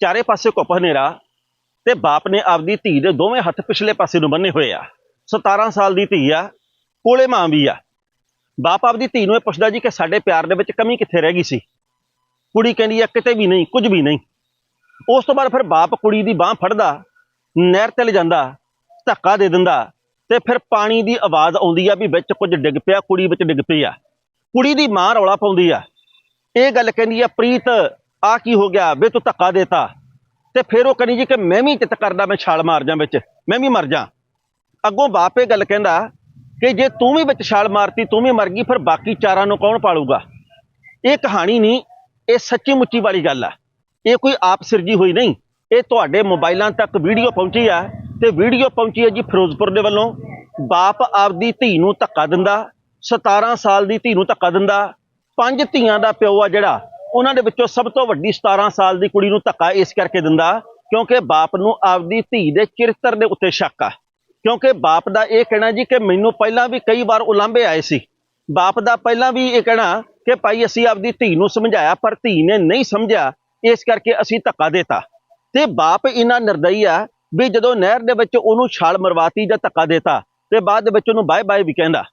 ਚਾਰੇ ਪਾਸੇ ਘੁੱਪ ਹਨੇਰਾ ਤੇ ਬਾਪ ਨੇ ਆਪਦੀ ਧੀ ਦੇ ਦੋਵੇਂ ਹੱਥ ਪਿਛਲੇ ਪਾਸੇ ਨੂੰ ਬੰਨੇ ਹੋਏ ਆ। 17 ਸਾਲ ਦੀ ਧੀ ਆ, ਕੋਲੇ ਮਾਂ ਵੀ ਆ। ਬਾਪ ਆਪਦੀ ਧੀ ਨੂੰ ਇਹ ਪੁੱਛਦਾ ਜੀ ਕਿ ਸਾਡੇ ਪਿਆਰ ਦੇ ਵਿੱਚ ਕਮੀ ਕਿੱਥੇ ਰਹਿ ਗਈ ਸੀ? ਕੁੜੀ ਕਹਿੰਦੀ ਆ, ਕਿਤੇ ਵੀ ਨਹੀਂ, ਕੁਝ ਵੀ ਨਹੀਂ। ਉਸ ਤੋਂ ਬਾਅਦ ਫਿਰ ਬਾਪ ਕੁੜੀ ਦੀ ਬਾਹ ਫੜਦਾ, ਨਹਿਰ ਤੇ ਲੈ ਜਾਂਦਾ ਧੱਕਾ ਦੇ ਦਿੰਦਾ ਤੇ ਫਿਰ ਪਾਣੀ ਦੀ ਆਵਾਜ਼ ਆਉਂਦੀ ਆ ਵੀ ਵਿੱਚ ਕੁਝ ਡਿੱਗ ਪਿਆ, ਕੁੜੀ ਵਿੱਚ ਡਿੱਗ ਪਈ ਆ। ਕੁੜੀ ਦੀ ਮਾਂ ਰੌਲਾ ਪਾਉਂਦੀ ਆ। ਇਹ ਗੱਲ ਕਹਿੰਦੀ ਆ, ਪ੍ਰੀਤ ਆ ਕੀ ਹੋ ਗਿਆ? ਵੇ ਤੂੰ ਧੱਕਾ ਦੇਤਾ। ਤੇ ਫਿਰ ਉਹ ਕਹਿੰਦੀ ਜੀ ਕਿ ਮੈਂ ਵੀ ਚਿੱਤ ਕਰਦਾ, ਮੈਂ ਛਾਲ ਮਾਰ ਜਾਂ ਵਿੱਚ। ਮੈਂ ਵੀ ਮਰ ਜਾਂ। ਅੱਗੋਂ ਬਾਪ ਇਹ ਗੱਲ ਕਹਿੰਦਾ ਕਿ ਜੇ ਤੂੰ ਵੀ ਵਿੱਚ ਛਾਲ ਮਾਰਤੀ, ਤੂੰ ਵੀ ਮਰ ਗਈ, ਫਿਰ ਬਾਕੀ ਚਾਰਾਂ ਨੂੰ ਕੌਣ ਪਾਲੂਗਾ? ਇਹ ਕਹਾਣੀ ਨਹੀਂ, ਇਹ ਸੱਚੀ ਮੁੱਚੀ ਵਾਲੀ ਗੱਲ ਆ। ਇਹ ਕੋਈ ਆਪ ਸਿਰਜੀ ਹੋਈ ਨਹੀਂ। ਇਹ ਤੁਹਾਡੇ ਮੋਬਾਈਲਾਂ ਤੱਕ ਵੀਡੀਓ ਪਹੁੰਚੀ ਆ ਤੇ ਵੀਡੀਓ ਪਹੁੰਚੀ ਹੈ ਜੀ ਫਿਰੋਜ਼ਪੁਰ ਦੇ ਵੱਲੋਂ। ਬਾਪ ਆਪਦੀ ਧੀ ਨੂੰ ਧੱਕਾ ਦਿੰਦਾ 17 ਸਾਲ ਦੀ ਧੀ ਨੂੰ ਧੱਕਾ ਦਿੰਦਾ, ਪੰਜ ਧੀਆਂ ਦਾ ਪਿਓ ਆ ਜਿਹੜਾ। ਉਹਨਾਂ ਦੇ ਵਿੱਚੋਂ ਸਭ ਤੋਂ ਵੱਡੀ 17 ਸਾਲ ਦੀ ਕੁੜੀ ਨੂੰ ਧੱਕਾ ਇਸ ਕਰਕੇ ਦਿੰਦਾ ਕਿਉਂਕਿ ਬਾਪ ਨੂੰ ਆਪਦੀ ਧੀ ਦੇ ਚਰਿੱਤਰ ਦੇ ਉੱਤੇ ਸ਼ੱਕ ਆ। ਕਿਉਂਕਿ ਬਾਪ ਦਾ ਇਹ ਕਹਿਣਾ ਜੀ ਕਿ ਮੈਨੂੰ ਪਹਿਲਾਂ ਵੀ ਕਈ ਵਾਰ ਉਲਾਂਭੇ ਆਏ ਸੀ। ਬਾਪ ਦਾ ਪਹਿਲਾਂ ਵੀ ਇਹ ਕਹਿਣਾ ਕਿ ਭਾਈ ਅਸੀਂ ਆਪਦੀ ਧੀ ਨੂੰ ਸਮਝਾਇਆ ਪਰ ਧੀ ਨੇ ਨਹੀਂ ਸਮਝਿਆ, ਇਸ ਕਰਕੇ ਅਸੀਂ ਧੱਕਾ ਦੇਤਾ। ਤੇ ਬਾਪ ਇਹਨਾਂ ਨਿਰਦਈ ਆ ਵੀ ਜਦੋਂ ਨਹਿਰ ਦੇ ਵਿੱਚ ਉਹਨੂੰ ਛਾਲ ਮਰਵਾਤੀ ਜਾਂ ਧੱਕਾ ਦੇਤਾ ਤੇ ਬਾਅਦ ਦੇ ਵਿੱਚ ਉਹਨੂੰ ਬਾਏ ਬਾਏ ਵੀ ਕਹਿੰਦਾ।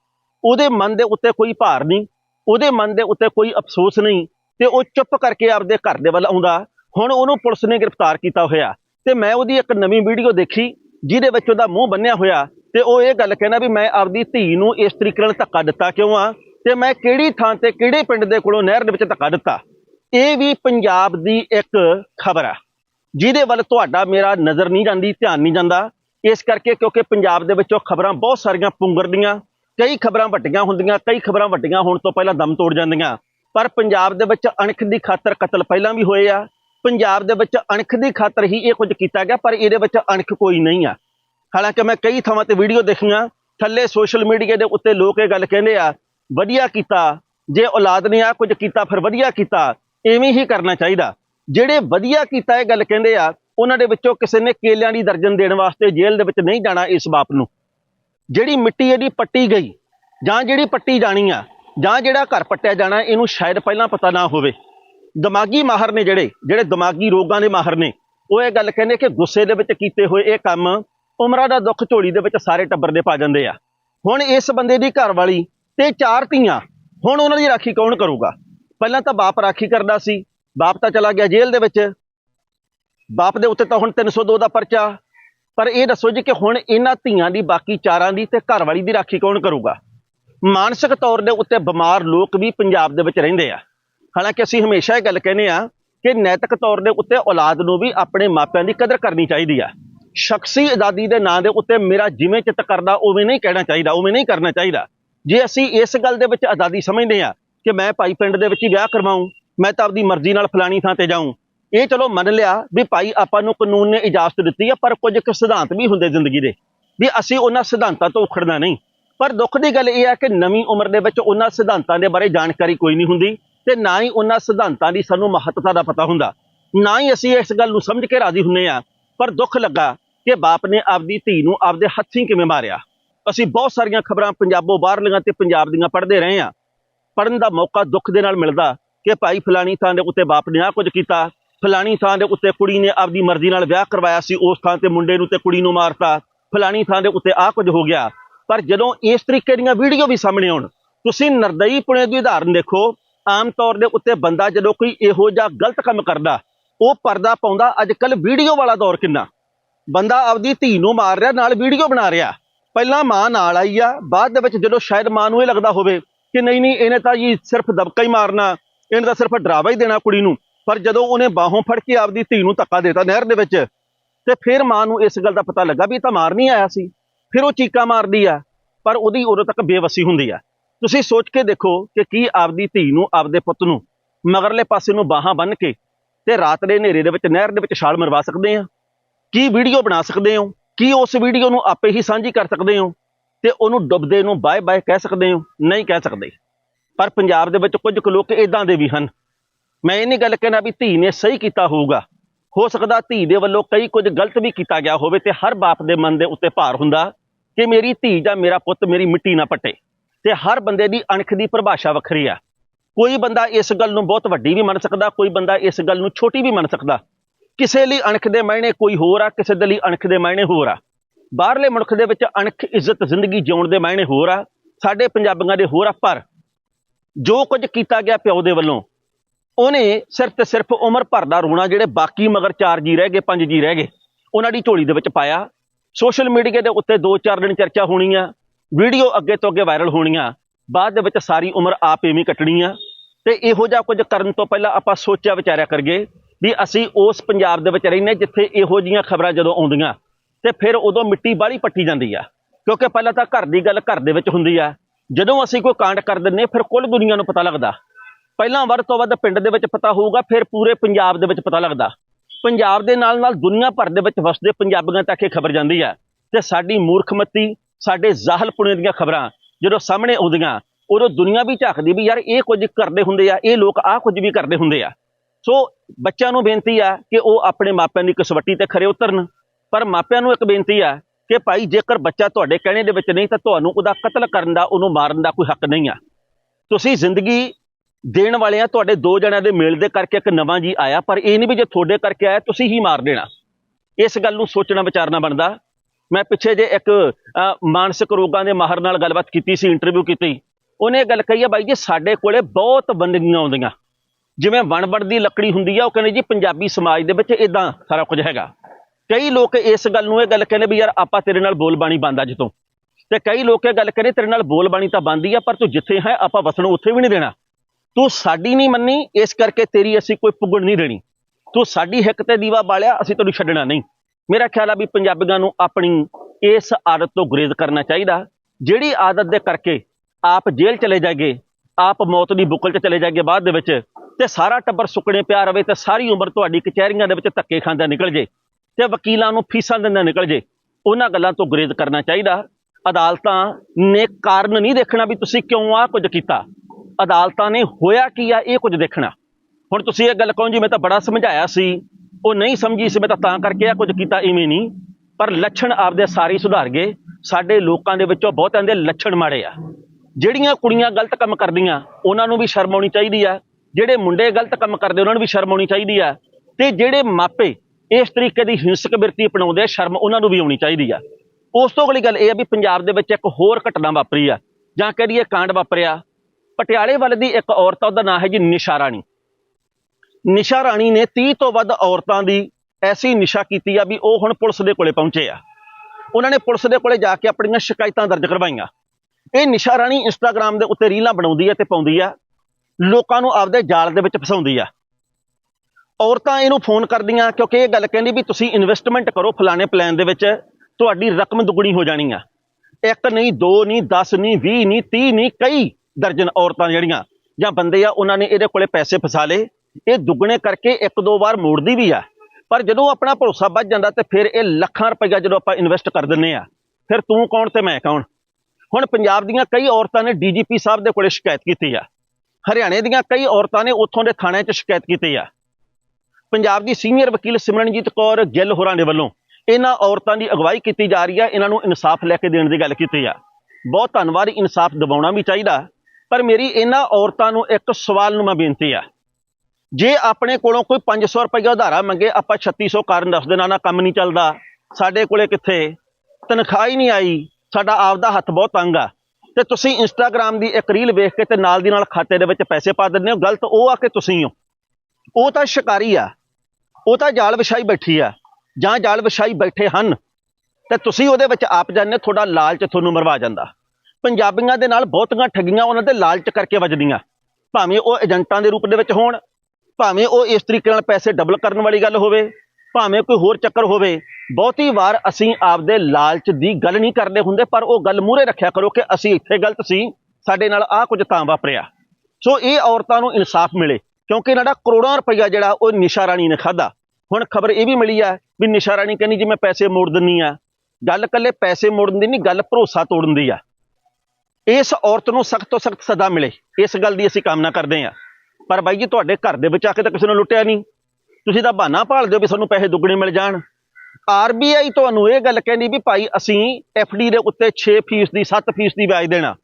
ਉਹਦੇ ਮਨ ਦੇ ਉੱਤੇ ਕੋਈ ਭਾਰ ਨਹੀਂ, ਉਹਦੇ ਮਨ ਦੇ ਉੱਤੇ ਕੋਈ ਅਫਸੋਸ ਨਹੀਂ ਤੇ ਉਹ ਚੁੱਪ ਕਰਕੇ ਆਪਦੇ ਘਰ ਦੇ ਵੱਲ ਆਉਂਦਾ। ਹੁਣ ਉਹਨੂੰ ਪੁਲਿਸ ਨੇ ਗ੍ਰਿਫਤਾਰ ਕੀਤਾ ਹੋਇਆ। ਤੇ ਮੈਂ ਉਹਦੀ ਇੱਕ ਨਵੀਂ ਵੀਡੀਓ ਦੇਖੀ, ਜਿਹਦੇ ਵਿੱਚ ਉਹਦਾ ਮੂੰਹ ਬੰਨਿਆ ਹੋਇਆ। ਤੇ ਉਹ ਇਹ ਗੱਲ ਕਹਿੰਦਾ ਵੀ ਮੈਂ ਆਪਦੀ ਧੀ ਨੂੰ ਇਸ ਤਰੀਕੇ ਨਾਲ ਧੱਕਾ ਦਿੱਤਾ ਕਿਉਂ ਆ? ਤੇ ਮੈਂ ਕਿਹੜੀ ਥਾਂ ਤੇ ਕਿਹੜੇ ਪਿੰਡ ਦੇ ਕੋਲੋਂ ਨਹਿਰ ਦੇ ਵਿੱਚ ਧੱਕਾ ਦਿੱਤਾ? ਇਹ ਵੀ ਪੰਜਾਬ ਦੀ ਇੱਕ ਖਬਰ ਆ, ਜਿਹਦੇ ਵੱਲ ਤੁਹਾਡਾ ਮੇਰਾ ਨਜ਼ਰ ਨਹੀਂ ਜਾਂਦੀ, ਧਿਆਨ ਨਹੀਂ ਜਾਂਦਾ। ਇਸ ਕਰਕੇ ਕਿਉਂਕਿ ਪੰਜਾਬ ਦੇ ਵਿੱਚੋਂ ਖਬਰਾਂ ਬਹੁਤ ਸਾਰੀਆਂ ਪੁੰਗਰਦੀਆਂ, ਕਈ ਖਬਰਾਂ ਵੱਡੀਆਂ ਹੁੰਦੀਆਂ, ਕਈ ਖਬਰਾਂ ਵੱਡੀਆਂ ਹੋਣ ਤੋਂ ਪਹਿਲਾਂ ਦਮ ਤੋੜ ਜਾਂਦੀਆਂ। ਪਰ ਪੰਜਾਬ ਦੇ ਵਿੱਚ ਅਣਖ ਦੀ ਖਾਤਰ ਕਤਲ ਪਹਿਲਾਂ ਵੀ ਹੋਏ ਆ। ਪੰਜਾਬ ਦੇ ਵਿੱਚ ਅਣਖ ਦੀ ਖਾਤਰ ਹੀ ਇਹ ਕੁਝ ਕੀਤਾ ਗਿਆ, ਪਰ ਇਹਦੇ ਵਿੱਚ ਅਣਖ ਕੋਈ ਨਹੀਂ ਆ। ਹਾਲਾਂਕਿ ਮੈਂ ਕਈ ਥਾਵਾਂ ਤੇ ਵੀਡੀਓ ਦੇਖੀਆਂ, ਥੱਲੇ ਸੋਸ਼ਲ ਮੀਡੀਆ ਦੇ ਉੱਤੇ ਲੋਕ ਇਹ ਗੱਲ ਕਹਿੰਦੇ ਆ, ਵਧੀਆ ਕੀਤਾ, ਜੇ ਔਲਾਦ ਨੇ ਆ ਕੁਝ ਕੀਤਾ, ਫਿਰ ਵਧੀਆ ਕੀਤਾ, ਐਵੇਂ ਹੀ ਕਰਨਾ ਚਾਹੀਦਾ। ਜਿਹੜੇ ਵਧੀਆ ਕੀਤਾ ਇਹ ਗੱਲ ਕਹਿੰਦੇ ਆ, ਉਹਨਾਂ ਦੇ ਵਿੱਚੋਂ ਕਿਸੇ ਨੇ ਕੇਲਿਆਂ ਦੀ ਦਰਜਨ ਦੇਣ ਵਾਸਤੇ ਜੇਲ੍ਹ ਦੇ ਵਿੱਚ ਨਹੀਂ ਜਾਣਾ ਇਸ ਬਾਪ ਨੂੰ। ਜਿਹੜੀ ਮਿੱਟੀ ਇਹਦੀ ਪੱਟੀ ਗਈ ਜਾਂ ਜਿਹੜੀ ਪੱਟੀ ਜਾਣੀ ਆ ਜਾਂ ਜਿਹੜਾ ਘਰ ਪੱਟਿਆ ਜਾਣਾ, ਇਹਨੂੰ ਸ਼ਾਇਦ ਪਹਿਲਾਂ ਪਤਾ ਨਾ ਹੋਵੇ। ਦਿਮਾਗੀ ਮਾਹਰ ਨੇ ਜਿਹੜੇ ਜਿਹੜੇ ਦਿਮਾਗੀ ਰੋਗਾਂ ਦੇ ਮਾਹਰ ਨੇ, ਉਹ ਇਹ ਗੱਲ ਕਹਿੰਦੇ ਕਿ ਗੁੱਸੇ ਦੇ ਵਿੱਚ ਕੀਤੇ ਹੋਏ ਇਹ ਕੰਮ ਉਮਰਾਂ ਦਾ ਦੁੱਖ ਝੋਲੀ ਦੇ ਵਿੱਚ ਸਾਰੇ ਟੱਬਰ ਦੇ ਪਾ ਜਾਂਦੇ ਆ। ਹੁਣ ਇਸ ਬੰਦੇ ਦੀ ਘਰ ਵਾਲੀ ਤੇ ਚਾਰ ਧੀਆਂ, ਹੁਣ ਉਹਨਾਂ ਦੀ ਰਾਖੀ ਕੌਣ ਕਰੂਗਾ? ਪਹਿਲਾਂ ਤਾਂ ਬਾਪ ਰਾਖੀ ਕਰਦਾ ਸੀ, ਬਾਪ ਤਾਂ ਚਲਾ ਗਿਆ ਜੇਲ੍ਹ ਦੇ ਵਿੱਚ। ਬਾਪ ਦੇ ਉੱਤੇ ਤਾਂ ਹੁਣ 302 ਦਾ ਪਰਚਾ। ਪਰ ਇਹ ਦੱਸੋ ਜੀ ਕਿ ਹੁਣ ਇਹਨਾਂ ਧੀਆਂ ਦੀ ਬਾਕੀ ਚਾਰਾਂ ਦੀ ਤੇ ਘਰ ਵਾਲੀ ਦੀ ਰਾਖੀ ਕੌਣ ਕਰੂਗਾ? ਮਾਨਸਿਕ ਤੌਰ ਦੇ ਉੱਤੇ ਬਿਮਾਰ ਲੋਕ ਵੀ ਪੰਜਾਬ ਦੇ ਵਿੱਚ ਰਹਿੰਦੇ ਆ। ਹਾਲਾਂਕਿ ਅਸੀਂ ਹਮੇਸ਼ਾ ਇਹ ਗੱਲ ਕਹਿੰਦੇ ਆ ਕਿ ਨੈਤਿਕ ਤੌਰ ਦੇ ਉੱਤੇ ਔਲਾਦ ਨੂੰ ਵੀ ਆਪਣੇ ਮਾਪਿਆਂ ਦੀ ਕਦਰ ਕਰਨੀ ਚਾਹੀਦੀ ਆ। ਸ਼ਖਸੀ ਆਜ਼ਾਦੀ ਦੇ ਨਾਂ ਦੇ ਉੱਤੇ ਮੇਰਾ ਜਿਵੇਂ ਚਿੱਤ ਕਰਦਾ, ਉਵੇਂ ਨਹੀਂ ਕਹਿਣਾ ਚਾਹੀਦਾ, ਉਵੇਂ ਨਹੀਂ ਕਰਨਾ ਚਾਹੀਦਾ। ਜੇ ਅਸੀਂ ਇਸ ਗੱਲ ਦੇ ਵਿੱਚ ਆਜ਼ਾਦੀ ਸਮਝਦੇ ਆ ਕਿ ਮੈਂ ਭਾਈ ਪਿੰਡ ਦੇ ਵਿੱਚ ਹੀ ਵਿਆਹ ਕਰਵਾਉਂ, ਮੈਂ ਤਾਂ ਆਪਦੀ ਮਰਜ਼ੀ ਨਾਲ ਫਲਾਣੀ ਥਾਂ ਤੇ ਜਾਊਂ, ਇਹ ਚਲੋ ਮੰਨ ਲਿਆ ਵੀ ਭਾਈ ਆਪਾਂ ਨੂੰ ਕਾਨੂੰਨ ਨੇ ਇਜਾਜ਼ਤ ਦਿੱਤੀ ਆ, ਪਰ ਕੁਝ ਕੁ ਸਿਧਾਂਤ ਵੀ ਹੁੰਦੇ ਜ਼ਿੰਦਗੀ ਦੇ। ਵੀ ਅਸੀਂ ਉਹਨਾਂ ਸਿਧਾਂਤਾਂ ਤੋਂ ਉਖੜਨਾ ਨਹੀਂ। ਪਰ ਦੁੱਖ ਦੀ ਗੱਲ ਇਹ ਹੈ ਕਿ ਨਵੀਂ ਉਮਰ ਦੇ ਵਿੱਚ ਉਹਨਾਂ ਸਿਧਾਂਤਾਂ ਦੇ ਬਾਰੇ ਜਾਣਕਾਰੀ ਕੋਈ ਨਹੀਂ ਹੁੰਦੀ ਤੇ ਨਾ ਹੀ ਉਹਨਾਂ ਸਿਧਾਂਤਾਂ ਦੀ ਸਾਨੂੰ ਮਹੱਤਤਾ ਦਾ ਪਤਾ ਹੁੰਦਾ। ਨਾ ਹੀ ਅਸੀਂ ਇਸ ਗੱਲ ਨੂੰ ਸਮਝ ਕੇ ਰਾਜ਼ੀ ਹੁੰਨੇ ਆ, ਪਰ ਦੁੱਖ ਲੱਗਾ ਕਿ ਬਾਪ ਨੇ ਆਪਦੀ ਧੀ ਨੂੰ ਆਪਦੇ ਹੱਥੀਂ ਕਿਵੇਂ ਮਾਰਿਆ। ਅਸੀਂ ਬਹੁਤ ਸਾਰੀਆਂ ਖਬਰਾਂ ਪੰਜਾਬੋਂ ਬਾਹਰਲੀਆਂ ਤੇ ਪੰਜਾਬ ਦੀਆਂ ਪੜ੍ਹਦੇ ਰਹੇ ਆ ਪੜਨ ਦਾ ਮੌਕਾ ਦੁੱਖ ਦੇ ਨਾਲ ਮਿਲਦਾ ਕਿ ਭਾਈ ਫਲਾਣੀ ਥਾਂ ਦੇ ਉੱਤੇ ਬਾਪ ਨੇ ਆ ਕੁਝ ਕੀਤਾ। ਫਲਾਣੀ ਥਾਂ ਦੇ ਉੱਤੇ ਕੁੜੀ ਨੇ ਆਪਦੀ ਮਰਜ਼ੀ ਨਾਲ ਵਿਆਹ ਕਰਵਾਇਆ ਸੀ, ਉਸ ਥਾਂ ਤੇ ਮੁੰਡੇ ਨੂੰ ਤੇ ਕੁੜੀ ਨੂੰ ਮਾਰਤਾ। ਫਲਾਣੀ ਥਾਂ ਦੇ ਉੱਤੇ ਆ ਕੁਝ ਹੋ ਗਿਆ। ਪਰ ਜਦੋਂ ਇਸ ਤਰੀਕੇ ਦੀਆਂ ਵੀਡੀਓ ਵੀ ਸਾਹਮਣੇ ਆਉਣ, ਤੁਸੀਂ ਨਰਦਈ ਪੁਣੇ ਦੀ ਉਦਾਹਰਨ ਦੇਖੋ, ਆਮ ਤੌਰ ਦੇ ਉੱਤੇ ਬੰਦਾ ਜਦੋਂ ਕੋਈ ਇਹੋ ਜਿਹਾ ਗਲਤ ਕੰਮ ਕਰਦਾ, ਉਹ ਪਰਦਾ ਪਾਉਂਦਾ, ਅੱਜ ਕੱਲ ਵੀਡੀਓ ਵਾਲਾ ਦੌਰ ਕਿੰਨਾ? ਬੰਦਾ ਆਪਦੀ ਧੀ ਨੂੰ ਮਾਰ ਰਿਹਾ, ਨਾਲ ਵੀਡੀਓ ਬਣਾ ਰਿਹਾ। ਪਹਿਲਾਂ ਮਾਂ ਨਾਲ ਆਈ ਆ, ਬਾਅਦ ਦੇ ਵਿੱਚ ਜਦੋਂ ਸ਼ਾਇਦ ਮਾਂ ਨੂੰ ਇਹ ਲੱਗਦਾ ਹੋਵੇ ਕਿ ਨਹੀਂ ਨਹੀਂ, ਇਹਨੇ ਤਾਂ ਜੀ ਸਿਰਫ ਦਬਕਾ ਹੀ ਮਾਰਨਾ, ਇਹਨੇ ਤਾਂ ਸਿਰਫ ਡਰਾਵਾ ਹੀ ਦੇਣਾ ਕੁੜੀ ਨੂੰ। ਪਰ ਜਦੋਂ ਉਹਨੇ ਬਾਹੋਂ ਫੜ ਕੇ ਆਪਦੀ ਧੀ ਨੂੰ ਧੱਕਾ ਦੇਤਾ ਨਹਿਰ ਦੇ ਵਿੱਚ, ਤੇ ਫਿਰ ਮਾਂ ਨੂੰ ਇਸ ਗੱਲ ਦਾ ਪਤਾ ਲੱਗਾ ਵੀ ਇਹ ਤਾਂ ਮਾਰ ਨਹੀਂ ਆਇਆ ਸੀ। ਫਿਰ ਉਹ ਚੀਕਾ ਮਾਰਦੀ ਆ, ਪਰ ਉਹਦੀ ਉਦੋਂ ਤੱਕ ਬੇਵਸੀ ਹੁੰਦੀ ਆ। ਤੁਸੀਂ ਸੋਚ ਕੇ ਦੇਖੋ ਕਿ ਕੀ ਆਪਦੀ ਧੀ ਨੂੰ, ਆਪਦੇ ਪੁੱਤ ਨੂੰ ਮਗਰਲੇ ਪਾਸੇ ਨੂੰ ਬਾਹਾਂ ਬੰਨ ਕੇ ਤੇ ਰਾਤ ਦੇ ਹਨੇਰੇ ਦੇ ਵਿੱਚ, ਨਹਿਰ ਦੇ ਵਿੱਚ ਛਾਲ ਮਰਵਾ ਸਕਦੇ ਆ? ਕੀ ਵੀਡੀਓ ਬਣਾ ਸਕਦੇ ਹੋ? ਕੀ ਉਸ ਵੀਡੀਓ ਨੂੰ ਆਪੇ ਹੀ ਸਾਂਝੀ ਕਰ ਸਕਦੇ ਹੋ? ਤੇ ਉਹਨੂੰ ਡੁੱਬਦੇ ਨੂੰ ਬਾਏ ਬਾਏ ਕਹਿ ਸਕਦੇ ਹੋ? ਨਹੀਂ ਕਹਿ ਸਕਦੇ। ਪਰ ਪੰਜਾਬ ਦੇ ਵਿੱਚ ਕੁਝ ਕੁ ਲੋਕ ਇਦਾਂ ਦੇ ਵੀ ਹਨ। ਮੈਂ ਇਹ ਨਹੀਂ ਗੱਲ ਕਹਿਣਾ ਵੀ ਧੀ ਨੇ ਸਹੀ ਕੀਤਾ ਹੋਊਗਾ। ਹੋ ਸਕਦਾ ਧੀ ਦੇ ਵੱਲੋਂ ਕਈ ਕੁਝ ਗਲਤ ਵੀ ਕੀਤਾ ਗਿਆ ਹੋਵੇ ਤੇ ਹਰ ਬਾਪ ਦੇ ਮਨ ਦੇ ਉੱਤੇ ਭਾਰ ਹੁੰਦਾ। ਕਿ ਮੇਰੀ ਧੀ ਜਾਂ ਮੇਰਾ ਪੁੱਤ ਮੇਰੀ ਮਿੱਟੀ ਨਾ ਪੱਟੇ ਤੇ ਹਰ ਬੰਦੇ ਦੀ ਅਣਖ ਦੀ ਪਰਿਭਾਸ਼ਾ ਵੱਖਰੀ ਆ। ਕੋਈ ਬੰਦਾ ਇਸ ਗੱਲ ਨੂੰ ਬਹੁਤ ਵੱਡੀ ਵੀ ਮੰਨ ਸਕਦਾ, ਕੋਈ ਬੰਦਾ ਇਸ ਗੱਲ ਨੂੰ ਛੋਟੀ ਵੀ ਮੰਨ ਸਕਦਾ। ਕਿਸੇ ਲਈ ਅਣਖ ਦੇ ਮਾਇਨੇ ਕੋਈ ਹੋਰ ਆ, ਕਿਸੇ ਦੇ ਲਈ ਅਣਖ ਦੇ ਮਾਇਨੇ ਹੋਰ ਆ। ਬਾਹਰਲੇ ਮੁਲਕ ਦੇ ਵਿੱਚ ਅਣਖ, ਇੱਜ਼ਤ, ਜ਼ਿੰਦਗੀ ਜਿਉਣ ਦੇ ਮਾਇਨੇ ਹੋਰ ਆ। ਸਾਡੇ ਪੰਜਾਬੀਆਂ ਦੇ ਹੋਰ ਆ ਪਰ ਜੋ ਕੁਝ ਕੀਤਾ ਗਿਆ ਪਿਓ ਦੇ ਵੱਲੋਂ, ਉਹਨੇ ਸਿਰਫ ਤੇ ਸਿਰਫ ਉਮਰ ਭਰ ਦਾ ਰੋਣਾ ਜਿਹੜੇ ਬਾਕੀ ਮਗਰ ਚਾਰ ਜੀ ਰਹਿ ਗਏ, ਪੰਜ ਜੀ ਰਹਿ ਗਏ, ਉਹਨਾਂ ਦੀ ਝੋਲੀ ਦੇ ਵਿੱਚ ਪਾਇਆ। ਸੋਸ਼ਲ ਮੀਡੀਆ ਦੇ ਉੱਤੇ ਦੋ ਚਾਰ ਦਿਨ ਚਰਚਾ ਹੋਣੀ ਆ, ਵੀਡੀਓ ਅੱਗੇ ਤੋਂ ਅੱਗੇ ਵਾਇਰਲ ਹੋਣੀਆਂ, ਬਾਅਦ ਦੇ ਵਿੱਚ ਸਾਰੀ ਉਮਰ ਆਪ ਇਵੇਂ ਕੱਟਣੀ ਆ ਤੇ ਇਹੋ ਜਿਹਾ ਕੁਝ ਕਰਨ ਤੋਂ ਪਹਿਲਾਂ ਆਪਾਂ ਸੋਚਿਆ ਵਿਚਾਰਿਆ ਕਰੀਏ ਵੀ ਅਸੀਂ ਉਸ ਪੰਜਾਬ ਦੇ ਵਿੱਚ ਰਹਿੰਦੇ ਜਿੱਥੇ ਇਹੋ ਜੀਆਂ ਖਬਰਾਂ ਜਦੋਂ ਆਉਂਦੀਆਂ, ਤੇ ਫਿਰ ਉਦੋਂ ਮਿੱਟੀ ਬਾਹਲੀ ਪੱਟੀ ਜਾਂਦੀ ਆ, ਕਿਉਂਕਿ ਪਹਿਲਾਂ ਤਾਂ ਘਰ ਦੀ ਗੱਲ ਘਰ ਦੇ ਵਿੱਚ ਹੁੰਦੀ ਆ, ਜਦੋਂ ਅਸੀਂ ਕੋਈ ਕਾਂਡ ਕਰ ਦਿੰਨੇ ਫਿਰ ਕੁੱਲ ਦੁਨੀਆ ਨੂੰ ਪਤਾ ਲੱਗਦਾ, ਪਹਿਲਾਂ ਵੱਧ ਤੋਂ ਵੱਧ ਪਿੰਡ ਦੇ ਵਿੱਚ ਪਤਾ ਹੋਊਗਾ, ਫਿਰ ਪੂਰੇ ਪੰਜਾਬ ਦੇ ਵਿੱਚ ਪਤਾ ਲੱਗਦਾ ਪੰਜਾਬ ਦੇ ਨਾਲ ਨਾਲ ਦੁਨੀਆ ਭਰ ਦੇ ਵਿੱਚ ਵਸਦੇ ਪੰਜਾਬੀਆਂ ਤੱਕ ਇਹ ਖਬਰ ਜਾਂਦੀ ਹੈ ਤੇ ਸਾਡੀ ਮੂਰਖਮਤੀ, ਸਾਡੇ ਜ਼ਾਹਲਪੁਣੇ ਦੀਆਂ ਖਬਰਾਂ ਜਦੋਂ ਸਾਹਮਣੇ ਆਉਂਦੀਆਂ, ਉਦੋਂ ਦੁਨੀਆ ਵੀ ਝਾਕਦੀ ਵੀ ਯਾਰ ਇਹ ਕੁਝ ਕਰਦੇ ਹੁੰਦੇ ਆ, ਇਹ ਲੋਕ ਆਹ ਕੁਝ ਵੀ ਕਰਦੇ ਹੁੰਦੇ ਆ। ਸੋ ਬੱਚਿਆਂ ਨੂੰ ਬੇਨਤੀ ਆ ਕਿ ਉਹ ਆਪਣੇ ਮਾਪਿਆਂ ਦੀ ਕਸਵੱਟੀ ਤੇ ਖਰੇ ਉਤਰਨ। ਪਰ ਮਾਪਿਆਂ ਨੂੰ ਇੱਕ ਬੇਨਤੀ ਆ ਕਿ ਭਾਈ ਜੇਕਰ ਬੱਚਾ ਤੁਹਾਡੇ ਕਹਿਣੇ ਦੇ ਵਿੱਚ ਨਹੀਂ ਤਾਂ ਤੁਹਾਨੂੰ ਉਹਦਾ ਕਤਲ ਕਰਨ ਦਾ, ਉਹਨੂੰ ਮਾਰਨ ਦਾ ਕੋਈ ਹੱਕ ਨਹੀਂ ਆ। ਤੁਸੀਂ ਜ਼ਿੰਦਗੀ ਦੇਣ ਵਾਲੇ ਆ ਤੁਹਾਡੇ ਦੋ ਜਣਿਆਂ ਦੇ ਮੇਲ ਦੇ ਕਰਕੇ ਇੱਕ ਨਵਾਂ ਜੀ ਆਇਆ, ਪਰ ਇਹ ਨਹੀਂ ਵੀ ਜੇ ਤੁਹਾਡੇ ਕਰਕੇ ਆਇਆ, ਤੁਸੀਂ ਹੀ ਮਾਰ ਦੇਣਾ। ਇਸ ਗੱਲ ਨੂੰ ਸੋਚਣਾ, ਵਿਚਾਰਨਾ ਬਣਦਾ। ਮੈਂ ਪਿੱਛੇ ਜੇ ਇੱਕ ਮਾਨਸਿਕ ਰੋਗਾਂ ਦੇ ਮਾਹਰ ਨਾਲ ਗੱਲਬਾਤ ਕੀਤੀ ਸੀ ਇੰਟਰਵਿਊ ਕੀਤੀ। ਉਹਨੇ ਇਹ ਗੱਲ ਕਹੀ ਆ, ਬਾਈ ਜੀ, ਸਾਡੇ ਕੋਲੇ ਬਹੁਤ ਵੰਨਗੀਆਂ ਆਉਂਦੀਆਂ। ਜਿਵੇਂ ਵਣਵੜ ਦੀ ਲੱਕੜੀ ਹੁੰਦੀ ਆ, ਉਹ ਕਹਿੰਦੇ ਜੀ, ਪੰਜਾਬੀ ਸਮਾਜ ਦੇ ਵਿੱਚ ਇਦਾਂ ਸਾਰਾ ਕੁਝ ਹੈਗਾ। ਕਈ ਲੋਕ ਇਸ ਗੱਲ ਨੂੰ ਇਹ ਗੱਲ ਕਹਿੰਦੇ ਵੀ ਯਾਰ, ਆਪਾਂ ਤੇਰੇ ਨਾਲ ਬੋਲਬਾਣੀ ਬੰਦ ਅੱਜ ਤੋਂ ਤੇ ਕਈ ਲੋਕ ਇਹ ਗੱਲ ਕਹਿੰਦੇ, ਤੇਰੇ ਨਾਲ ਬੋਲਬਾਣੀ ਤਾਂ ਬੰਦੀ ਆ, ਪਰ ਤੂੰ ਜਿੱਥੇ ਹੈ, ਆਪਾਂ ਵਸਣੋਂ ਉੱਥੇ ਵੀ ਨਹੀਂ ਦੇਣਾ। ਤੂੰ ਸਾਡੀ ਨਹੀਂ ਮੰਨੀ, ਇਸ ਕਰਕੇ ਤੇਰੀ ਅਸੀਂ ਕੋਈ ਪੁੱਗਣ ਨਹੀਂ ਦੇਣੀ। ਤੂੰ ਸਾਡੀ ਹਿੱਕ ਤੇ ਦੀਵਾ ਬਾਲਿਆ, ਅਸੀਂ ਤੈਨੂੰ ਛੱਡਣਾ ਨਹੀਂ। ਮੇਰਾ ਖਿਆਲ ਆ ਵੀ ਪੰਜਾਬੀਆਂ ਨੂੰ ਆਪਣੀ ਇਸ ਆਦਤ ਤੋਂ ਗੁਰੇਜ਼ ਕਰਨਾ ਚਾਹੀਦਾ। ਜਿਹੜੀ ਆਦਤ ਦੇ ਕਰਕੇ ਆਪ ਜੇਲ੍ਹ ਚਲੇ ਜਾਗੇ ਆਪ ਮੌਤ ਦੀ ਬੁੱਕਲ 'ਚ ਚਲੇ ਜਾਗੇ ਬਾਅਦ ਦੇ ਵਿੱਚ, ਤੇ ਸਾਰਾ ਟੱਬਰ ਸੁੱਕਣੇ ਪਿਆ ਰਵੇ ਤੇ ਸਾਰੀ ਉਮਰ ਤੁਹਾਡੀ ਕਚਹਿਰੀਆਂ ਦੇ ਵਿੱਚ ਧੱਕੇ ਖਾਂਦਾ ਨਿਕਲ ਜੇ, ਤੇ ਵਕੀਲਾਂ ਨੂੰ ਫੀਸਾਂ ਦਿੰਦਾ ਨਿਕਲ ਜੇ, ਉਹਨਾਂ ਗੱਲਾਂ ਤੋਂ ਗੁਰੇਜ਼ ਕਰਨਾ ਚਾਹੀਦਾ। ਅਦਾਲਤਾਂ ਨੇ ਕਾਰਨ ਨਹੀਂ ਦੇਖਣਾ ਵੀ ਤੁਸੀਂ ਕਿਉਂ ਆ ਕੁਝ ਕੀਤਾ। ਅਦਾਲਤਾਂ ਨੇ ਹੋਇਆ ਕੀ ਆ, ਇਹ ਕੁਝ ਦੇਖਣਾ। ਹੁਣ ਤੁਸੀਂ ਇਹ ਗੱਲ ਕਹੋ ਜੀ, ਮੈਂ ਤਾਂ ਬੜਾ ਸਮਝਾਇਆ ਸੀ। ਉਹ ਨਹੀਂ ਸਮਝੀ ਸੀ, ਮੈਂ ਤਾਂ ਤਾਂ ਕਰਕੇ ਆ ਕੁਝ ਕੀਤਾ ਇਵੇਂ ਨਹੀਂ। ਪਰ ਲੱਛਣ ਆਪਦੇ ਸਾਰੇ ਸੁਧਾਰ ਗਏ। ਸਾਡੇ ਲੋਕਾਂ ਦੇ ਵਿੱਚੋਂ ਬਹੁਤਿਆਂ ਦੇ ਲੱਛਣ ਮਾੜੇ ਆ। ਜਿਹੜੀਆਂ ਕੁੜੀਆਂ ਗਲਤ ਕੰਮ ਕਰਦੀਆਂ, ਉਹਨਾਂ ਨੂੰ ਵੀ ਸ਼ਰਮ ਆਉਣੀ ਚਾਹੀਦੀ ਆ। ਜਿਹੜੇ ਮੁੰਡੇ ਗਲਤ ਕੰਮ ਕਰਦੇ, ਉਹਨਾਂ ਨੂੰ ਵੀ ਸ਼ਰਮ ਆਉਣੀ ਚਾਹੀਦੀ ਆ। ਤੇ ਜਿਹੜੇ ਮਾਪੇ ਇਸ ਤਰੀਕੇ ਦੀ ਹਿੰਸਕ ਬਿਰਤੀ ਅਪਣਾਉਂਦੇ ਆ ਸ਼ਰਮ ਉਹਨਾਂ ਨੂੰ ਵੀ ਆਉਣੀ ਚਾਹੀਦੀ ਆ। ਉਸ ਤੋਂ ਅਗਲੀ ਗੱਲ ਇਹ ਆ ਵੀ ਪੰਜਾਬ ਦੇ ਵਿੱਚ ਇੱਕ ਹੋਰ ਘਟਨਾ ਵਾਪਰੀ ਆ। ਜਾਂ ਕਹਿ ਦਈਏ ਕਾਂਡ ਵਾਪਰਿਆ। ਪਟਿਆਲੇ ਵੱਲ ਦੀ ਇੱਕ ਔਰਤ ਆ, ਉਹਦਾ ਨਾਂ ਹੈ ਜੀ ਨਿਸ਼ਾ ਰਾਣੀ। ਨਿਸ਼ਾ ਰਾਣੀ ਨੇ 30 ਤੋਂ ਵੱਧ ਔਰਤਾਂ ਦੀ ਐਸੀ ਨਿਸ਼ਾ ਕੀਤੀ ਆ ਵੀ ਉਹ ਹੁਣ ਪੁਲਿਸ ਦੇ ਕੋਲੇ ਪਹੁੰਚੇ ਆ। ਉਹਨਾਂ ਨੇ ਪੁਲਿਸ ਦੇ ਕੋਲੇ ਜਾ ਕੇ ਆਪਣੀਆਂ ਸ਼ਿਕਾਇਤਾਂ ਦਰਜ ਕਰਵਾਈਆਂ। ਇਹ ਨਿਸ਼ਾ ਰਾਣੀ ਇੰਸਟਾਗ੍ਰam ਦੇ ਉੱਤੇ ਰੀਲਾਂ ਬਣਾਉਂਦੀ ਹੈ ਤੇ ਪਾਉਂਦੀ ਆ ਲੋਕਾਂ ਨੂੰ ਆਪਦੇ ਜਾਲ ਦੇ ਵਿੱਚ ਫਸਾਉਂਦੀ ਆ। ਔਰਤਾਂ ਇਹਨੂੰ ਫੋਨ ਕਰਦੀਆਂ ਕਿਉਂਕਿ ਇਹ ਗੱਲ ਕਹਿੰਦੀ ਵੀ ਤੁਸੀਂ ਇਨਵੈਸਟਮੈਂਟ ਕਰੋ ਫਲਾਣੇ ਪਲਾਨ ਦੇ ਵਿੱਚ ਤੁਹਾਡੀ ਰਕਮ ਦੁੱਗਣੀ ਹੋ ਜਾਣੀ ਆ। ਇੱਕ ਨਹੀਂ ਦੋ ਨਹੀਂ 10 ਨਹੀਂ 20 ਨਹੀਂ 30 ਨਹੀਂ ਕਈ ਦਰਜਨ ਔਰਤਾਂ ਜਿਹੜੀਆਂ, ਜਾਂ ਬੰਦੇ ਆ, ਉਹਨਾਂ ਨੇ ਇਹਦੇ ਕੋਲੇ ਪੈਸੇ ਫਸਾ ਲਏ। ਇਹ ਦੁੱਗਣੇ ਕਰਕੇ ਇੱਕ ਦੋ ਵਾਰ ਮੋੜਦੀ ਵੀ ਆ। ਪਰ ਜਦੋਂ ਆਪਣਾ ਭਰੋਸਾ ਵੱਜ ਜਾਂਦਾ ਤੇ ਫਿਰ ਇਹ ਲੱਖਾਂ ਰੁਪਈਆ ਜਦੋਂ ਆਪਾਂ ਇਨਵੈਸਟ ਕਰ ਦਿੰਨੇ ਆ, ਫਿਰ ਤੂੰ ਕੌਣ ਤੇ ਮੈਂ ਕੌਣ? ਹੁਣ ਪੰਜਾਬ ਦੀਆਂ ਕਈ ਔਰਤਾਂ ਨੇ ਡੀਜੀਪੀ ਸਾਹਿਬ ਦੇ ਕੋਲੇ ਸ਼ਿਕਾਇਤ ਕੀਤੀ ਆ। ਹਰਿਆਣੇ ਦੀਆਂ ਕਈ ਔਰਤਾਂ ਨੇ ਉੱਥੋਂ ਦੇ ਥਾਣਿਆਂ 'ਚ ਸ਼ਿਕਾਇਤ ਕੀਤੀ ਆ। ਪੰਜਾਬ ਦੀ ਸੀਨੀਅਰ ਵਕੀਲ ਸਿਮਰਨਜੀਤ ਕੌਰ ਗਿੱਲ ਹੋਰਾਂ ਦੇ ਵੱਲੋਂ ਇਹਨਾਂ ਔਰਤਾਂ ਦੀ ਅਗਵਾਈ ਕੀਤੀ ਜਾ ਰਹੀ ਆ। ਇਹਨਾਂ ਨੂੰ ਇਨਸਾਫ ਲੈ ਕੇ ਦੇਣ ਦੀ ਗੱਲ ਕੀਤੀ ਆ। ਬਹੁਤ ਧੰਨਵਾਦ, ਇਨਸਾਫ ਦਿਵਾਉਣਾ ਵੀ ਚਾਹੀਦਾ। ਪਰ ਮੇਰੀ ਇਹਨਾਂ ਔਰਤਾਂ ਨੂੰ ਇੱਕ ਸਵਾਲ ਨੂੰ ਮੈਂ ਬੇਨਤੀ ਆ। ਜੇ ਆਪਣੇ ਕੋਲੋਂ ਕੋਈ 500 ਰੁਪਏ ਉਧਾਰਾ ਮੰਗੇ, ਆਪਾਂ 3600 ਕਾਰਨ ਦੱਸ ਦੇਣਾ, ਨਾ ਕੰਮ ਨਹੀਂ ਚੱਲਦਾ। ਸਾਡੇ ਕੋਲੇ ਕਿੱਥੇ? ਤਨਖਾਹ ਹੀ ਨਹੀਂ ਆਈ। ਸਾਡਾ ਆਪਦਾ ਹੱਥ ਬਹੁਤ ਤੰਗ ਆ। ਤੇ ਤੁਸੀਂ ਇੰਸਟਾਗ੍ਰam ਦੀ ਇੱਕ ਰੀਲ ਵੇਖ ਕੇ ਤੇ ਨਾਲ ਦੀ ਨਾਲ ਖਾਤੇ ਦੇ ਵਿੱਚ ਪੈਸੇ ਪਾ ਦਿੰਦੇ ਹੋ। ਗਲਤ ਉਹ ਆ ਕਿ ਤੁਸੀਂ ਹੋ? ਉਹ ਤਾਂ ਸ਼ਿਕਾਰੀ ਆ। ਉਹ ਤਾਂ ਜਾਲ ਵਿਛਾਈ ਬੈਠੀ ਆ। ਜਾਂ ਜਾਲ ਵਿਛਾਈ ਬੈਠੇ ਹਨ। ਤੇ ਤੁਸੀਂ ਉਹਦੇ ਵਿੱਚ ਆਪ ਜਾਂਦੇ ਤੁਹਾਡਾ ਲਾਲਚ ਤੁਹਾਨੂੰ ਮਰਵਾ ਜਾਂਦਾ। ਪੰਜਾਬੀਆਂ ਦੇ ਨਾਲ ਬਹੁਤੀਆਂ ਠੱਗੀਆਂ ਉਹਨਾਂ ਦੇ ਲਾਲਚ ਕਰਕੇ ਵੱਜਦੀਆਂ। ਭਾਵੇਂ ਉਹ ਏਜੰਟਾਂ ਦੇ ਰੂਪ ਦੇ ਵਿੱਚ ਹੋਣ, ਭਾਵੇਂ ਉਹ ਇਸ ਤਰੀਕੇ ਨਾਲ ਪੈਸੇ ਡਬਲ ਕਰਨ ਵਾਲੀ ਗੱਲ ਹੋਵੇ, ਭਾਵੇਂ ਕੋਈ ਹੋਰ ਚੱਕਰ ਹੋਵੇ, ਬਹੁਤੀ ਵਾਰ ਅਸੀਂ ਆਪਦੇ ਲਾਲਚ ਦੀ ਗੱਲ ਨਹੀਂ ਕਰਦੇ ਹੁੰਦੇ, ਪਰ ਉਹ ਗੱਲ ਮੂਹਰੇ ਰੱਖਿਆ ਕਰੋ ਕਿ ਅਸੀਂ ਇੱਥੇ ਗਲਤ ਸੀ, ਸਾਡੇ ਨਾਲ ਆਹ ਕੁਝ ਤਾਂ ਵਾਪਰਿਆ। ਸੋ ਇਹ ਔਰਤਾਂ ਨੂੰ ਇਨਸਾਫ ਮਿਲੇ, ਕਿਉਂਕਿ ਇਹਨਾਂ ਦਾ ਕਰੋੜਾਂ ਰੁਪਈਆ ਜਿਹੜਾ ਉਹ ਨਿਸ਼ਾ ਰਾਣੀ ਨੇ ਖਾਦਾ ਹੁਣ ਖਬਰ ਇਹ ਵੀ ਮਿਲੀ ਆ ਵੀ ਨਿਸ਼ਾ ਰਾਣੀ ਕਹਿੰਦੀ, ਜੀ ਮੈਂ ਪੈਸੇ ਮੋੜ ਦਿੰਨੀ ਆ। ਗੱਲ ਕੱਲੇ ਪੈਸੇ ਮੋੜਨ ਦੀ ਨਹੀਂ, ਗੱਲ ਭਰੋਸਾ ਤੋੜਨ ਦੀ ਆ। ਇਸ ਔਰਤ ਨੂੰ ਸਖਤ ਤੋਂ ਸਖਤ ਸਜ਼ਾ ਮਿਲੇ। ਇਸ ਗੱਲ ਦੀ ਅਸੀਂ ਕਾਮਨਾ ਕਰਦੇ ਹਾਂ। ਪਰ ਬਾਈ ਜੀ, ਤੁਹਾਡੇ ਘਰ ਦੇ ਵਿੱਚ ਆ ਕੇ ਤਾਂ ਕਿਸੇ ਨੇ ਲੁੱਟਿਆ ਨਹੀਂ। ਤੁਸੀਂ ਤਾਂ ਬਹਾਨਾ ਭਾਲਦੇ ਹੋ ਵੀ ਸਾਨੂੰ ਪੈਸੇ ਦੁੱਗਣੇ ਮਿਲ ਜਾਣ। ਆਰਬੀਆਈ ਤੁਹਾਨੂੰ ਇਹ ਗੱਲ ਕਹਿੰਦੀ ਵੀ ਭਾਈ, ਅਸੀਂ ਡੀ ਦੇ ਉੱਤੇ 6% ਦੀ 7% ਦੀ ਵਿਆਜ ਦੇਣਾ।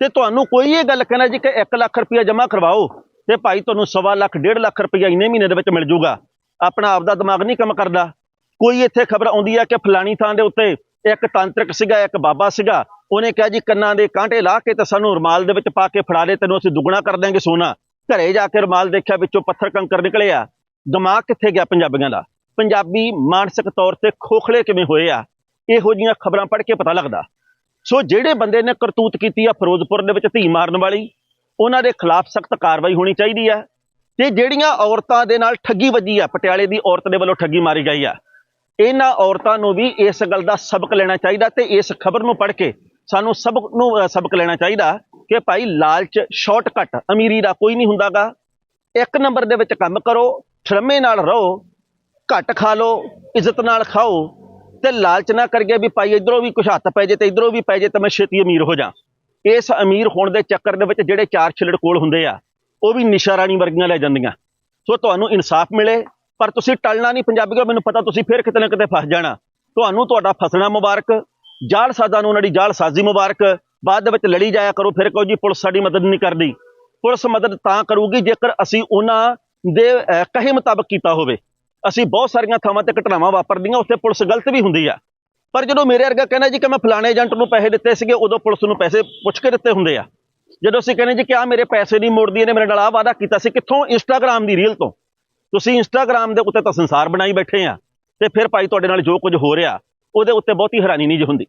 ਤੇ ਤੁਹਾਨੂੰ ਕੋਈ ਇਹ ਗੱਲ ਕਹਿਣਾ ਜੀ ਕਿ 1 ਲੱਖ ਰੁਪਇਆ ਜਮ੍ਹਾਂ ਕਰਵਾਓ ਤੇ ਭਾਈ ਤੁਹਾਨੂੰ ਸਵਾ ਲੱਖ 1.5 ਲੱਖ ਰੁਪਇਆ ਇੰਨੇ ਮਹੀਨੇ ਦੇ ਵਿੱਚ ਮਿਲ ਜਾਊਗਾ ਆਪਣਾ ਆਪ ਦਾ ਦਿਮਾਗ ਨਹੀਂ ਕੰਮ ਕਰਦਾ। ਕੋਈ ਇੱਥੇ ਖਬਰ ਆਉਂਦੀ ਹੈ ਕਿ ਫਲਾਣੀ ਥਾਂ ਦੇ ਉੱਤੇ ਇੱਕ ਤਾਂਤਰਿਕ ਸੀਗਾ, ਇੱਕ ਬਾਬਾ ਸੀਗਾ। ਉਹਨੇ ਕਿਹਾ ਜੀ, ਕੰਨਾਂ ਦੇ ਕਾਂਟੇ ਲਾ ਕੇ ਤਾਂ ਸਾਨੂੰ ਰੁਮਾਲ ਦੇ ਵਿੱਚ ਪਾ ਕੇ ਫੜਾ ਦੇ, ਤੈਨੂੰ ਅਸੀਂ ਦੁੱਗਣਾ ਕਰ ਦਿਆਂਗੇ ਸੋਨਾ। ਘਰੇ ਜਾ ਕੇ ਰੁਮਾਲ ਦੇਖਿਆ, ਵਿੱਚੋਂ ਪੱਥਰ ਕੰਕਰ ਨਿਕਲੇ ਆ ਦਿਮਾਗ ਕਿੱਥੇ ਗਿਆ ਪੰਜਾਬੀਆਂ ਦਾ? ਪੰਜਾਬੀ ਮਾਨਸਿਕ ਤੌਰ ਤੇ ਖੋਖਲੇ ਕਿਵੇਂ ਹੋਏ ਆ? ਇਹੋ ਜੀਆਂ ਖਬਰਾਂ ਪੜ੍ਹ ਕੇ ਪਤਾ ਲੱਗਦਾ। ਸੋ ਜਿਹੜੇ ਬੰਦੇ ਨੇ ਕਰਤੂਤ ਕੀਤੀ ਆ ਫਿਰੋਜ਼ਪੁਰ ਦੇ ਵਿੱਚ ਧੀ ਮਾਰਨ ਵਾਲੀ, ਉਹਨਾਂ ਦੇ ਖਿਲਾਫ ਸਖਤ ਕਾਰਵਾਈ ਹੋਣੀ ਚਾਹੀਦੀ ਆ। ਤੇ ਜਿਹੜੀਆਂ ਔਰਤਾਂ ਦੇ ਨਾਲ ਠੱਗੀ ਵੱਜੀ ਆ, ਪਟਿਆਲੇ ਦੀ ਔਰਤ ਦੇ ਵੱਲੋਂ ਠੱਗੀ ਮਾਰੀ ਗਈ ਆ ਇਹਨਾਂ ਔਰਤਾਂ ਨੂੰ ਵੀ ਇਸ ਗੱਲ ਦਾ ਸਬਕ ਲੈਣਾ ਚਾਹੀਦਾ ਤੇ ਇਸ ਖਬਰ ਨੂੰ ਪੜ੍ਹ ਕੇ ਸਾਨੂੰ ਸਬਕ ਨੂੰ ਸਬਕ ਲੈਣਾ ਚਾਹੀਦਾ ਕਿ ਭਾਈ ਲਾਲਚ ਸ਼ਾਰਟਕਟ ਅਮੀਰੀ ਦਾ ਕੋਈ ਨਹੀਂ ਹੁੰਦਾਗਾ। ਇੱਕ ਨੰਬਰ ਦੇ ਵਿੱਚ ਕੰਮ ਕਰੋ, ਠਰਮੇ ਨਾਲ ਰਹੋ, ਘੱਟ ਖਾ ਲਓ, ਇੱਜ਼ਤ ਨਾਲ ਖਾਓ ਤੇ ਲਾਲਚ ਨਾ ਕਰੀਏ ਵੀ ਭਾਈ ਇਧਰੋਂ ਵੀ ਕੁਛ ਹੱਥ ਪੈ ਜੇ ਤੇ ਇਧਰੋਂ ਵੀ ਪੈ ਜੇ ਤਾਂ ਮੈਂ ਛੇਤੀ ਅਮੀਰ ਹੋ ਜਾ। ਇਸ ਅਮੀਰ ਹੋਣ ਦੇ ਚੱਕਰ ਦੇ ਵਿੱਚ ਜਿਹੜੇ ਚਾਰ ਛਿਲੜ ਕੋਲ ਹੁੰਦੇ ਆ, ਉਹ ਵੀ ਨਿਸ਼ਾ ਰਾਣੀ ਵਰਗੀਆਂ ਲੈ ਜਾਂਦੀਆਂ। ਸੋ ਤੁਹਾਨੂੰ ਇਨਸਾਫ ਮਿਲੇ ਪਰ ਤੁਸੀਂ ਟਲਣਾ ਨਹੀਂ ਪੰਜਾਬੀ ਪੰਜਾਬੀਓ ਮੈਨੂੰ ਪਤਾ ਤੁਸੀਂ ਫਿਰ ਕਿਤੇ ਨਾ ਕਿਤੇ ਫਸ ਜਾਣਾ। ਤੁਹਾਨੂੰ ਤੁਹਾਡਾ ਫਸਣਾ ਮੁਬਾਰਕ, ਜਾਲ ਜਾਲਸਾਜ਼ਾਂ ਨੂੰ ਉਹਨਾਂ ਦੀ ਜਾਲ ਸਾਜ਼ੀ ਮੁਬਾਰਕ, ਬਾਅਦ ਦੇ ਵਿੱਚ ਲੜੀ ਜਾਇਆ ਕਰੋ, ਫਿਰ ਕਹੋ ਜੀ ਪੁਲਿਸ ਸਾਡੀ ਮਦਦ ਨਹੀਂ ਕਰਦੀ। ਪੁਲਿਸ ਮਦਦ ਤਾਂ ਕਰੂਗੀ ਜੇਕਰ ਅਸੀਂ ਉਹਨਾਂ ਦੇ ਕਹੇ ਮੁਤਾਬਕ ਕੀਤਾ ਹੋਵੇ। ਅਸੀਂ ਬਹੁਤ ਸਾਰੀਆਂ ਥਾਵਾਂ ਤੇ ਘਟਨਾਵਾਂ ਵਾਪਰਦੀਆਂ, ਉੱਥੇ ਪੁਲਿਸ ਗਲਤ ਵੀ ਹੁੰਦੀ ਆ। ਪਰ ਜਦੋਂ ਮੇਰੇ ਵਰਗਾ ਕਹਿੰਦਾ ਜੀ ਕਿ ਮੈਂ ਫਲਾਣੇ ਏਜੰਟ ਨੂੰ ਪੈਸੇ ਦਿੱਤੇ ਸੀਗੇ, ਉਦੋਂ ਪੁਲਿਸ ਨੂੰ ਪੈਸੇ ਪੁੱਛ ਕੇ ਦਿੱਤੇ ਹੁੰਦੇ ਆ। ਜਦੋਂ ਅਸੀਂ ਕਹਿੰਦੇ ਜੀ ਕਿ ਆ ਮੇਰੇ ਪੈਸੇ ਨਹੀਂ ਮੋੜਦੀ, ਇਹਨੇ ਮੇਰੇ ਨਾਲ ਆ ਵਾਅਦਾ ਕੀਤਾ ਸੀ, ਕਿੱਥੋਂ? ਇੰਸਟਾਗ੍ਰam ਦੀ ਰੀਲ ਤੋਂ। ਤੁਸੀਂ ਇੰਸਟਾਗ੍ਰam ਦੇ ਉੱਤੇ ਤਾਂ ਸੰਸਾਰ ਬਣਾਈ ਬੈਠੇ ਆ ਤੇ ਫਿਰ ਭਾਈ ਤੁਹਾਡੇ ਨਾਲ ਜੋ ਕੁਝ ਹੋ ਰਿਹਾ, ਉਹਦੇ ਉੱਤੇ ਬਹੁਤੀ ਹੈਰਾਨੀ ਨਹੀਂ ਜੀ ਹੁੰਦੀ।